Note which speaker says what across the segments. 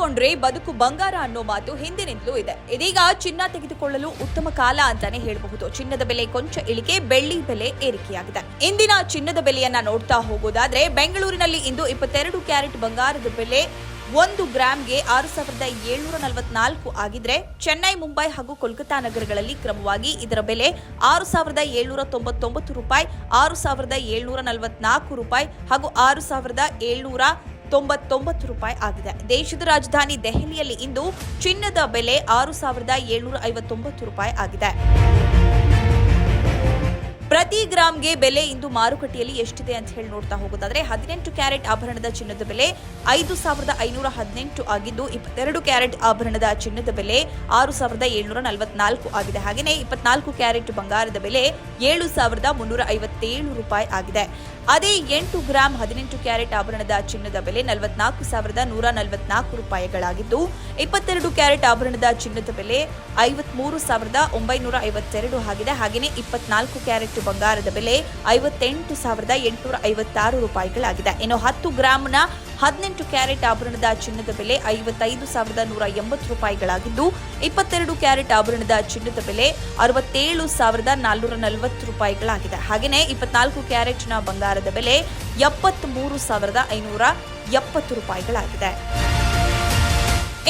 Speaker 1: ಕೊಂಡ್ರೆ ಬದುಕು ಬಂಗಾರ ಅನ್ನೋ ಮಾತು ಹಿಂದಿನಿಂದಲೂ ಇದೆ. ಇದೀಗ ಚಿನ್ನ ತೆಗೆದುಕೊಳ್ಳಲು ಉತ್ತಮ ಕಾಲ ಅಂತಾನೆ ಹೇಳಬಹುದು. ಚಿನ್ನದ ಬೆಲೆ ಕೊಂಚ ಇಳಿಕೆ, ಬೆಳ್ಳಿ ಬೆಲೆ ಏರಿಕೆಯಾಗಿದೆ. ಇಂದಿನ ಚಿನ್ನದ ಬೆಲೆಯನ್ನ ನೋಡ್ತಾ ಹೋಗೋದಾದ್ರೆ ಬೆಂಗಳೂರಿನಲ್ಲಿ ಇಂದು ಇಪ್ಪತ್ತೆರಡು ಕ್ಯಾರೆಟ್ ಬಂಗಾರದ ಬೆಲೆ ಒಂದು ಗ್ರಾಮ್ಗೆ ಆರು ಸಾವಿರದ ಏಳ್ನೂರ ನಲವತ್ನಾಲ್ಕು ಆಗಿದ್ರೆ ಚೆನ್ನೈ, ಮುಂಬೈ ಹಾಗೂ ಕೋಲ್ಕತಾ ನಗರಗಳಲ್ಲಿ ಕ್ರಮವಾಗಿ ಇದರ ಬೆಲೆ ಆರು ಸಾವಿರದ ಏಳ್ನೂರ ತೊಂಬತ್ತೊಂಬತ್ತು ರೂಪಾಯಿ, ಆರು ಸಾವಿರದ ಏಳ್ನೂರ ನಲವತ್ನಾಲ್ಕು ರೂಪಾಯಿ ಹಾಗೂ ಆರು ಸಾವಿರದ ಏಳ್ನೂರ ತೊಂಬತ್ತೊಂಬತ್ತು ರೂಪಾಯಿ ಆಗಿದೆ. ದೇಶದ ರಾಜಧಾನಿ ದೆಹಲಿಯಲ್ಲಿ ಇಂದು ಚಿನ್ನದ ಬೆಲೆ ಆರು ಸಾವಿರದ ಏಳ್ನೂರ ಐವತ್ತೊಂಬತ್ತು ರೂಪಾಯಿ ಆಗಿದೆ. ಪ್ರತಿ ಗ್ರಾಮ್ಗೆ ಬೆಲೆ ಇಂದು ಮಾರುಕಟ್ಟೆಯಲ್ಲಿ ಎಷ್ಟಿದೆ ಅಂತ ಹೇಳಿ ನೋಡ್ತಾ ಹೋಗೋದಾದ್ರೆ ಹದಿನೆಂಟು ಕ್ಯಾರೆಟ್ ಆಭರಣದ ಚಿನ್ನದ ಬೆಲೆ ಐದು ಸಾವಿರದ ಐನೂರ ಹದಿನೆಂಟು ಆಗಿದ್ದು ಇಪ್ಪತ್ತೆರಡು ಕ್ಯಾರೆಟ್ ಆಭರಣದ ಚಿನ್ನದ ಬೆಲೆ ಆರು ಸಾವಿರದ ಏಳ್ನೂರ ನಲವತ್ನಾಲ್ಕು ಆಗಿದೆ. ಹಾಗೆಯೇ ಇಪ್ಪತ್ನಾಲ್ಕು ಕ್ಯಾರೆಟ್ ಬಂಗಾರದ ಬೆಲೆ ಏಳು ಸಾವಿರದ ಮುನ್ನೂರ ಐವತ್ತೇಳು ರೂಪಾಯಿ ಆಗಿದೆ. ಅದೇ ಎಂಟು ಗ್ರಾಂ ಹದಿನೆಂಟು ಕ್ಯಾರೆಟ್ ಆಭರಣದ ಚಿನ್ನದ ಬೆಲೆ ನಲವತ್ನಾಲ್ಕು ಸಾವಿರದ ನೂರ ನಲವತ್ನಾಲ್ಕು ರೂಪಾಯಿಗಳಾಗಿದ್ದು ಇಪ್ಪತ್ತೆರಡು ಕ್ಯಾರೆಟ್ ಆಭರಣದ ಚಿನ್ನದ ಬೆಲೆ ಐವತ್ಮೂರು ಸಾವಿರದ ಒಂಬೈನೂರ ಐವತ್ತೆರಡು ಆಗಿದೆ. ಹಾಗೆಯೇ ಇಪ್ಪತ್ನಾಲ್ಕು ಕ್ಯಾರೆಟ್ ಬಂಗಾರದ ಬೆಲೆ ಐವತ್ತೆಂಟು ಸಾವಿರದ ಎಂಟುನೂರ ಐವತ್ತಾರು ರೂಪಾಯಿಗಳಾಗಿದೆ. ಇನ್ನು ಹತ್ತು ಗ್ರಾಂನ ಹದಿನೆಂಟು ಕ್ಯಾರೆಟ್ ಆಭರಣದ ಚಿನ್ನದ ಬೆಲೆ ಐವತ್ತೈದು ಸಾವಿರದ ನೂರ ಎಂಬತ್ತು ರೂಪಾಯಿಗಳಾಗಿದ್ದು, ಇಪ್ಪತ್ತೆರಡು ಕ್ಯಾರೆಟ್ ಆಭರಣದ ಚಿನ್ನದ ಬೆಲೆ ಅರವತ್ತೇಳು ಸಾವಿರದ ನಾಲ್ನೂರ ನಲವತ್ತು ರೂಪಾಯಿಗಳಾಗಿದೆ. ಹಾಗೆಯೇ ಇಪ್ಪತ್ನಾಲ್ಕು ಕ್ಯಾರೆಟ್ನ ಬಂಗಾರದ ಬೆಲೆ ಎಪ್ಪತ್ತ್ಮೂರು ಸಾವಿರದ ಐನೂರ ಎಪ್ಪತ್ತು ರೂಪಾಯಿಗಳಾಗಿದೆ.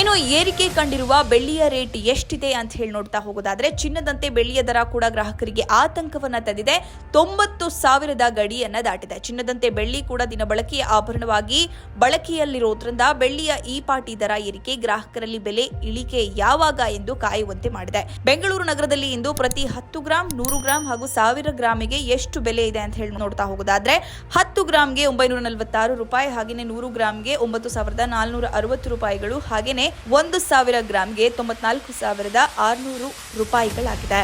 Speaker 1: ಇನ್ನು ಏರಿಕೆ ಕಂಡಿರುವ ಬೆಳ್ಳಿಯ ರೇಟ್ ಎಷ್ಟಿದೆ ಅಂತ ಹೇಳಿ ನೋಡ್ತಾ ಹೋಗೋದಾದ್ರೆ, ಚಿನ್ನದಂತೆ ಬೆಳ್ಳಿಯ ದರ ಕೂಡ ಗ್ರಾಹಕರಿಗೆ ಆತಂಕವನ್ನ ತಂದಿದೆ. ತೊಂಬತ್ತು ಸಾವಿರದ ಗಡಿಯನ್ನ ದಾಟಿದೆ. ಚಿನ್ನದಂತೆ ಬೆಳ್ಳಿ ಕೂಡ ದಿನಬಳಕೆಯ ಆಭರಣವಾಗಿ ಬಳಕೆಯಲ್ಲಿರೋದ್ರಿಂದ ಬೆಳ್ಳಿಯ ಈ ಪಾಟಿ ದರ ಏರಿಕೆ ಗ್ರಾಹಕರಲ್ಲಿ ಬೆಲೆ ಇಳಿಕೆ ಯಾವಾಗ ಎಂದು ಕಾಯುವಂತೆ ಮಾಡಿದೆ. ಬೆಂಗಳೂರು ನಗರದಲ್ಲಿ ಇಂದು ಪ್ರತಿ ಹತ್ತು ಗ್ರಾಂ, ನೂರು ಗ್ರಾಂ ಹಾಗೂ ಸಾವಿರ ಗ್ರಾಮಿಗೆ ಎಷ್ಟು ಬೆಲೆ ಇದೆ ಅಂತ ಹೇಳಿ ನೋಡ್ತಾ ಹೋಗೋದಾದ್ರೆ, ಹತ್ತು ಗ್ರಾಂಗೆ ಒಂಬೈನೂರ ನಲವತ್ತಾರು ರೂಪಾಯಿ, ಹಾಗೆಯೇ ನೂರು ಗ್ರಾಂಗೆ ಒಂಬತ್ತು ಸಾವಿರದ ನಾಲ್ನೂರ ಅರವತ್ತು ರೂಪಾಯಿಗಳು, ಹಾಗೆಯೇ ಒಂದು ಸಾವಿರ ಗ್ರಾಮ್ಗೆ ತೊಂಬತ್ನಾಲ್ಕು ಸಾವಿರದ ಆರುನೂರು ರೂಪಾಯಿಗಳಾಗಿದೆ.